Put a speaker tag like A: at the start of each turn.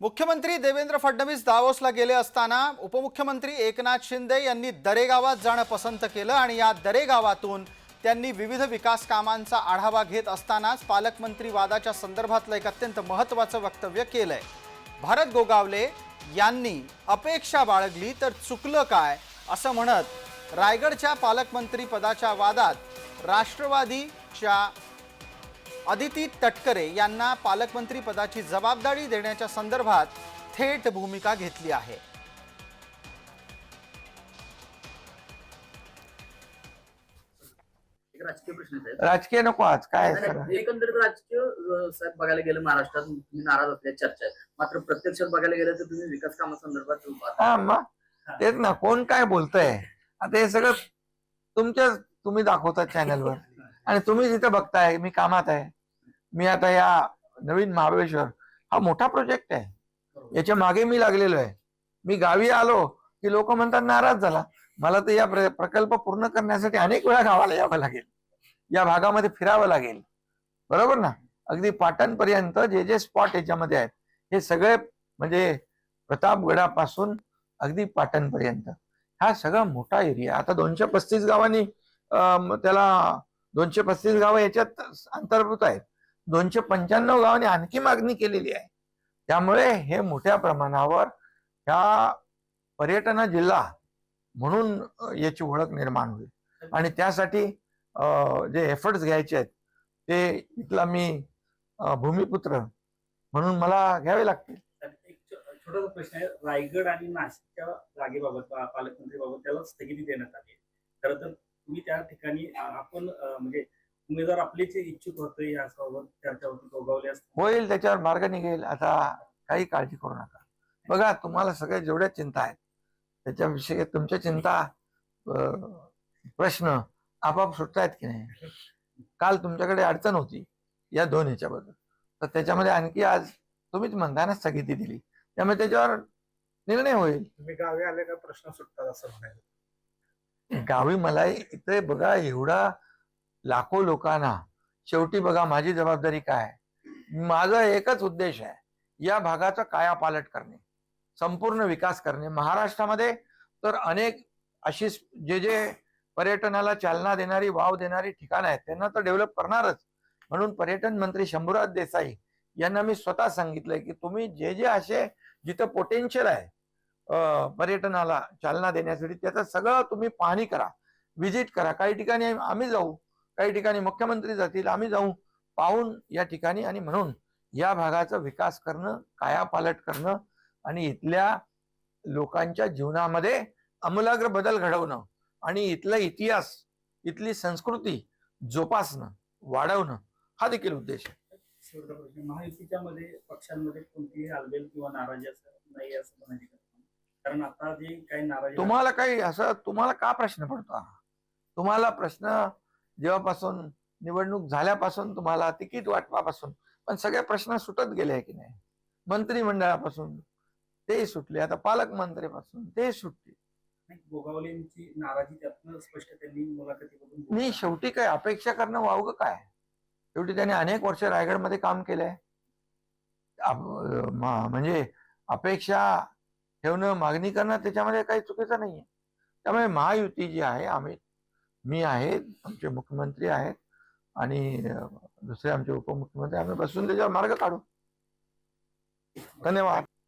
A: मुख्यमंत्री देवेंद्र फडणवीस दावोसला गेले असताना उपमुख्यमंत्री एकनाथ शिंदे यांनी दरेगावात जाणं पसंत केलं आणि या दरेगावातून त्यांनी विविध विकास कामांचा आढावा घेत असतानाच पालकमंत्री वादाच्या संदर्भातलं एक अत्यंत महत्त्वाचं वक्तव्य केलंय. भारत गोगावले यांनी अपेक्षा बाळगली तर चुकलं काय असं म्हणत रायगडच्या पालकमंत्री पदाच्या वादात राष्ट्रवादीच्या अदिती तटकरे यांना पालकमंत्री पदाची जबाबदारी देण्याच्या संदर्भात थेट भूमिका घेतली आहे.
B: राजकीय प्रश्न
C: राजकीय नको आज काय
B: एकंदरीत राजकीय साहेब बघायला गेलं महाराष्ट्रात तुम्ही नाराज असल्याची चर्चा आहे मात्र प्रत्यक्षात बघायला गेलं तर तुम्ही विकास कामासंदर्भात
C: तेच ना कोण काय बोलतंय? आता हे सगळं तुमच्या तुम्ही दाखवता चॅनलवर आणि तुम्ही जिथे बघताय मी कामात आहे. मी आता या नवीन महाबळेश्वर हा मोठा प्रोजेक्ट आहे. याच्या मागे मी लागलेलो आहे. मी गावी आलो की लोक म्हणतात नाराज झाला. मला तर या प्र- प्रकल्प पूर्ण करण्यासाठी अनेक वेळा गावाला यावं लागेल. या भागामध्ये फिरावं लागेल. बरोबर ना? अगदी पाटणपर्यंत जे जे स्पॉट याच्यामध्ये आहेत हे सगळे म्हणजे प्रतापगडापासून अगदी पाटणपर्यंत. हा सगळा मोठा एरिया आता दोनशे पस्तीस गावांनी त्याला दोनशे पस्तीस गावं याच्यात अंतर्भूत आहेत. दोनशे पंच्याण्णव गावांनी आणखी मागणी केलेली आहे. त्यामुळे हे मोठ्या प्रमाणावर ह्या पर्यटन जिल्हा म्हणून याची ओळख निर्माण होईल. आणि त्यासाठी जे एफर्ट्स घ्यायचे आहेत ते इथला मी भूमिपुत्र म्हणून मला घ्यावे लागतील.
D: छोटासा प्रश्न आहे रायगड आणि नाशिकच्या जागेबाबत पालकमंत्रीबाबत त्याला स्थगिती देण्यात आली आहे. खरं तर तुम्ही त्या ठिकाणी आपण म्हणजे उमेदवार आपलेच इच्छुक होते गोगावले असते.
C: होईल त्याच्यावर मार्ग निघेल. आता काही काळजी करू नका. बघा तुम्हाला सगळ्या जेवढ्या चिंता आहेत त्याच्याविषयी तुमच्या चिंता प्रश्न आपाप सुटतायत की नाही? काल तुमच्याकडे अडचण होती या दोन ह्याच्याबद्दल तर त्याच्यामध्ये आणखी आज तुम्हीच म्हणता ना स्थगिती दिली. त्यामुळे त्याच्यावर निर्णय होईल.
D: तुम्ही गावी आले का प्रश्न सुटतात असं म्हणायचं.
C: गावी मला इथे बघा एवढा लाखो लोकांना शेवटी बघा माझी जबाबदारी काय? माझा एकच उद्देश आहे या भागाचा कायापालट करणे संपूर्ण विकास करणे. महाराष्ट्रामध्ये तर अनेक अशी जे जे पर्यटनाला चालना देणारी वाव देणारी ठिकाणं आहेत त्यांना तर डेव्हलप करणारच. म्हणून पर्यटन मंत्री शंभूराज देसाई यांना मी स्वतः सांगितलंय की तुम्ही जे जे असे जिथं पोटेन्शियल आहे पर्यटनाला चालना देण्यासाठी त्याचं सगळं तुम्ही पाहणी करा व्हिजिट करा. काही ठिकाणी आम्ही जाऊ काही ठिकाणी मुख्यमंत्री जातील आम्ही जाऊ पाहून या ठिकाणी आणि म्हणून या भागाचा विकास करणं कायापालट करणं आणि इथल्या लोकांच्या जीवनामध्ये आमूलाग्र बदल घडवणं आणि इथला इतिहास इथली संस्कृती जोपासणं वाढवणं हा देखील उद्देश आहे
D: महायुतीच्या मध्ये पक्षांमध्ये कोणतीही हालबेल किंवा नाराजी असं नाही असं म्हणायची? कारण आता जे काही नाराजी
C: तुम्हाला काही असं तुम्हाला का प्रश्न पडतो? तुम्हाला प्रश्न जेव्हापासून निवडणूक झाल्यापासून तुम्हाला तिकीट वाटपापासून पण सगळे प्रश्न सुटत गेले आहे की नाही? मंत्रिमंडळापासून ते सुटले आता पालकमंत्रीपासून ते सुटले.
D: गोगावलेंची नाराजी त्यातनं स्पष्ट त्यांनी मुलाखतीमधून
C: मी शेवटी काय अपेक्षा करणं वावगं काय? शेवटी त्याने अनेक वर्ष रायगडमध्ये काम केलंय. म्हणजे अपेक्षा ठेवणं मागणी करणं त्याच्यामध्ये काही चुकीचं नाहीये. त्यामुळे महायुती जी आहे आम्ही मी आहे आमचे मुख्यमंत्री आहेत आणि दुसरे आमचे उपमुख्यमंत्री आम्ही बसून त्याच्यावर मार्ग काढू. धन्यवाद.